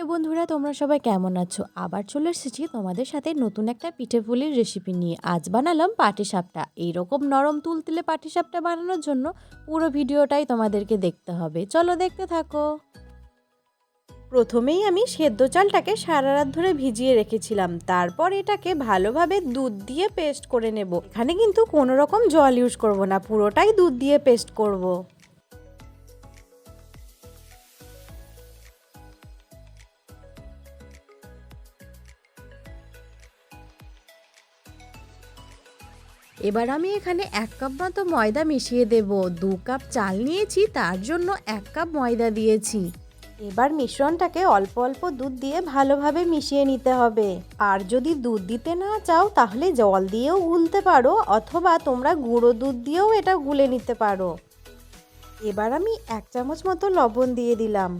Hello বন্ধুরা, তোমরা সবাই কেমন আছো? আবার চলে এসেছি তোমাদের সাথে নতুন একটা পিঠে পুলির রেসিপি নিয়ে। আজ বানালাম পাটিসাপটা। এইরকম নরম তুলতুলে পাটিসাপটা বানানোর জন্য পুরো ভিডিওটাই তোমাদেরকে দেখতে হবে। চলো দেখতে থাকো। প্রথমেই আমি সেদ্ধ চালটাকে সারা রাত ধরে ভিজিয়ে রেখেছিলাম। তারপর এটাকে ভালোভাবে দুধ দিয়ে পেস্ট করে নেব। এখানে কিন্তু কোনো রকম জল ইউজ করব না। পুরোটাই দুধ দিয়ে পেস্ট করব। এবার আমি এখানে এক কাপ মতো ময়দা মিশিয়ে দেব। দু কাপ চাল নিয়েছি, তার জন্য এক কাপ ময়দা দিয়েছি। এবার মিশ্রণটাকে অল্প অল্প দুধ দিয়ে ভালোভাবে মিশিয়ে নিতে হবে। আর যদি দুধ দিতে না চাও, তাহলে জল দিয়েও গুলতে পারো, অথবা তোমরা গুঁড়ো দুধ দিয়েও এটা গুলে নিতে পারো। এবার আমি এক চামচ মতো লবণ দিয়ে দিলাম।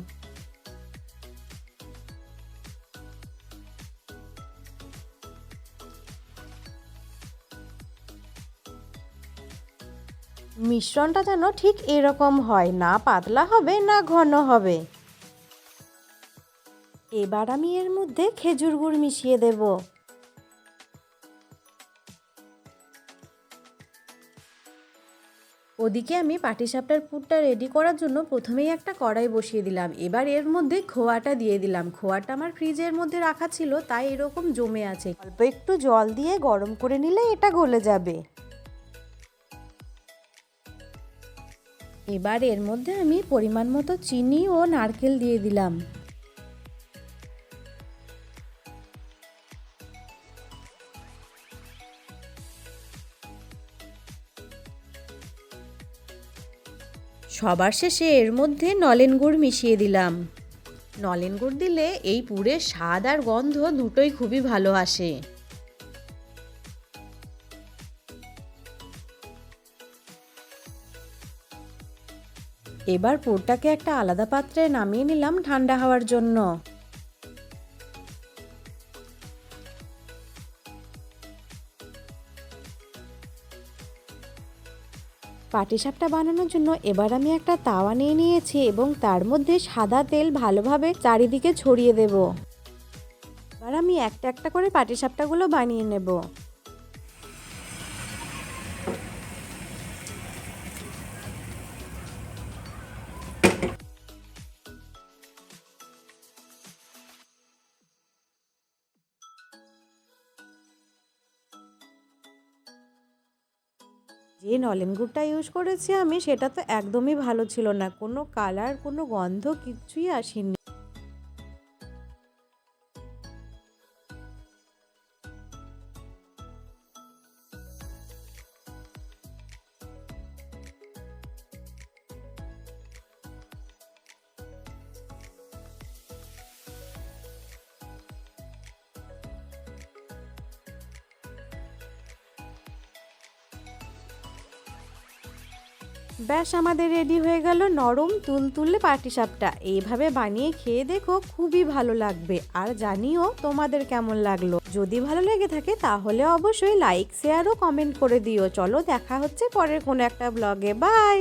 মিশ্রণটা যেন ঠিক এরকম হয়, না পাতলা হবে, না ঘন হবে। এবার আমি এর মধ্যে খেজুর গুড় মিশিয়ে দেব। ওদিকে আমি পাটিসাপটার পুরটা রেডি করার জন্য প্রথমেই একটা কড়াই বসিয়ে দিলাম। এবার এর মধ্যে খোয়াটা দিয়ে দিলাম। খোয়াটা আমার ফ্রিজের মধ্যে রাখা ছিল, তাই এরকম জমে আছে। অল্প একটু জল দিয়ে গরম করে নিলে এটা গলে যাবে। এবার এর মধ্যে আমি পরিমাণ মতো চিনি ও নারকেল দিয়ে দিলাম। সবার শেষে এর মধ্যে নলেন গুড় মিশিয়ে দিলাম। নলেন গুড় দিলে এই পুরের স্বাদ আর গন্ধ দুটোই খুবই ভালো আসে। এবার পুরটাকে একটা আলাদা পাত্রে নামিয়ে নিলাম ঠান্ডা হওয়ার জন্য। পাটিসাপটা বানানোর জন্য এবার আমি একটা তাওয়া নিয়ে নিয়েছি এবং তার মধ্যে সাদা তেল ভালোভাবে চারিদিকে ছড়িয়ে দেব। এবার আমি একটা একটা করে পাটিসাপটাগুলো বানিয়ে নেব। যে নলেন গুড়টা ইউজ করেছি আমি, সেটা তো একদমই ভালো ছিল না। কোনো কালার কোনো গন্ধ কিচ্ছুই আসেনি। ব্যাস, আমাদের রেডি হয়ে গেল নরম তুলতুলে পাটিসাপটা এইভাবে বানিয়ে খেয়ে দেখো খুবই ভালো লাগবে। আর জানিও তোমাদের কেমন লাগল। যদি ভালো লেগে থাকে তাহলে অবশ্যই লাইক শেয়ার ও কমেন্ট করে দিও। চলো দেখা হচ্ছে পরের কোনো একটা ব্লগে বাই